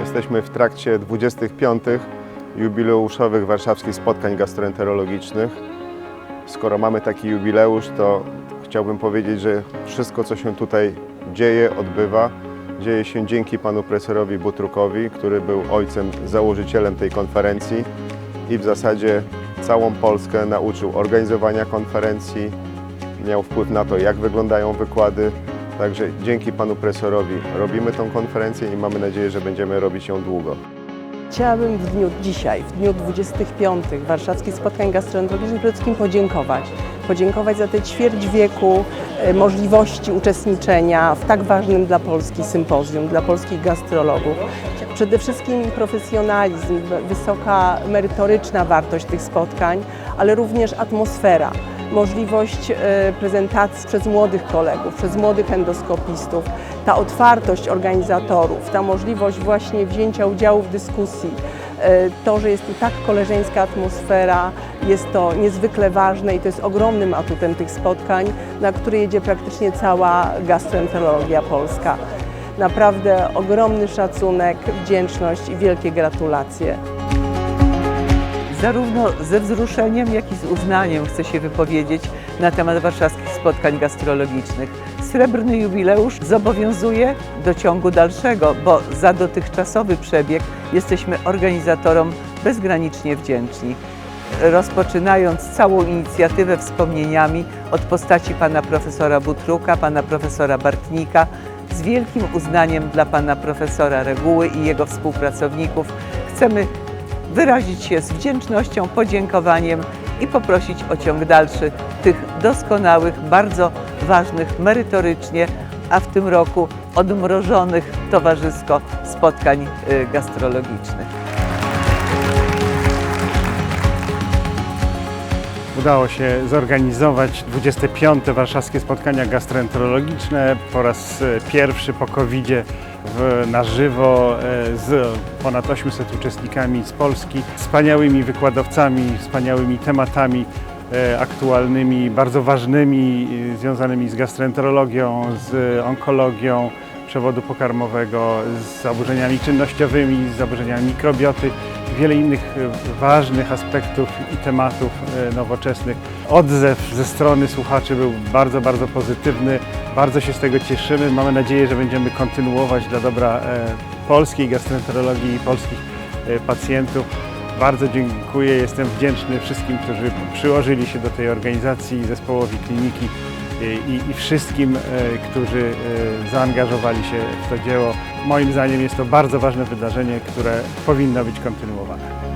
Jesteśmy w trakcie 25. jubileuszowych warszawskich spotkań gastroenterologicznych. Skoro mamy taki jubileusz, to chciałbym powiedzieć, że wszystko, co się tutaj dzieje, odbywa, dzieje się dzięki panu profesorowi Butrukowi, który był ojcem, założycielem tej konferencji i w zasadzie całą Polskę nauczył organizowania konferencji, miał wpływ na to, jak wyglądają wykłady. Także dzięki panu profesorowi robimy tą konferencję i mamy nadzieję, że będziemy robić ją długo. Chciałabym w dniu dzisiaj, w dniu 25 warszawskich spotkań gastroenterologicznych przede wszystkim podziękować. Podziękować za te ćwierć wieku e, możliwości uczestniczenia w tak ważnym dla Polski sympozjum, dla polskich gastrologów. Przede wszystkim profesjonalizm, wysoka merytoryczna wartość tych spotkań, ale również atmosfera możliwość e, prezentacji przez młodych kolegów, przez młodych endoskopistów, ta otwartość organizatorów, ta możliwość właśnie wzięcia udziału w dyskusji, e, to, że jest tu tak koleżeńska atmosfera, jest to niezwykle ważne i to jest ogromnym atutem tych spotkań, na które jedzie praktycznie cała gastroenterologia polska. Naprawdę ogromny szacunek, wdzięczność i wielkie gratulacje. Zarówno ze wzruszeniem, jak i z uznaniem chcę się wypowiedzieć na temat warszawskich spotkań gastrologicznych. Srebrny jubileusz zobowiązuje do ciągu dalszego, bo za dotychczasowy przebieg jesteśmy organizatorom bezgranicznie wdzięczni. Rozpoczynając całą inicjatywę wspomnieniami od postaci pana profesora Butruka, pana profesora Bartnika, z wielkim uznaniem dla pana profesora Reguły i jego współpracowników chcemy wyrazić się z wdzięcznością, podziękowaniem i poprosić o ciąg dalszy tych doskonałych, bardzo ważnych merytorycznie, a w tym roku odmrożonych towarzysko spotkań y, gastrologicznych. Udało się zorganizować 25. warszawskie spotkania gastroenterologiczne po raz e, pierwszy po covid w, na żywo e, z ponad 800 uczestnikami z Polski, wspaniałymi wykładowcami, wspaniałymi tematami e, aktualnymi, bardzo ważnymi, związanymi z gastroenterologią, z onkologią przewodu pokarmowego, z zaburzeniami czynnościowymi, z zaburzeniami mikrobioty wiele innych e, ważnych aspektów i tematów e, nowoczesnych. Odzew ze strony słuchaczy był bardzo, bardzo pozytywny. Bardzo się z tego cieszymy. Mamy nadzieję, że będziemy kontynuować dla dobra e, polskiej gastroenterologii i polskich pacjentów. Bardzo dziękuję, jestem wdzięczny wszystkim, którzy przyłożyli się do tej organizacji, zespołowi kliniki i, i, wszystkim, e, którzy e, zaangażowali się w to dzieło. Moim zdaniem jest to bardzo ważne wydarzenie, które powinno być kontynuowane.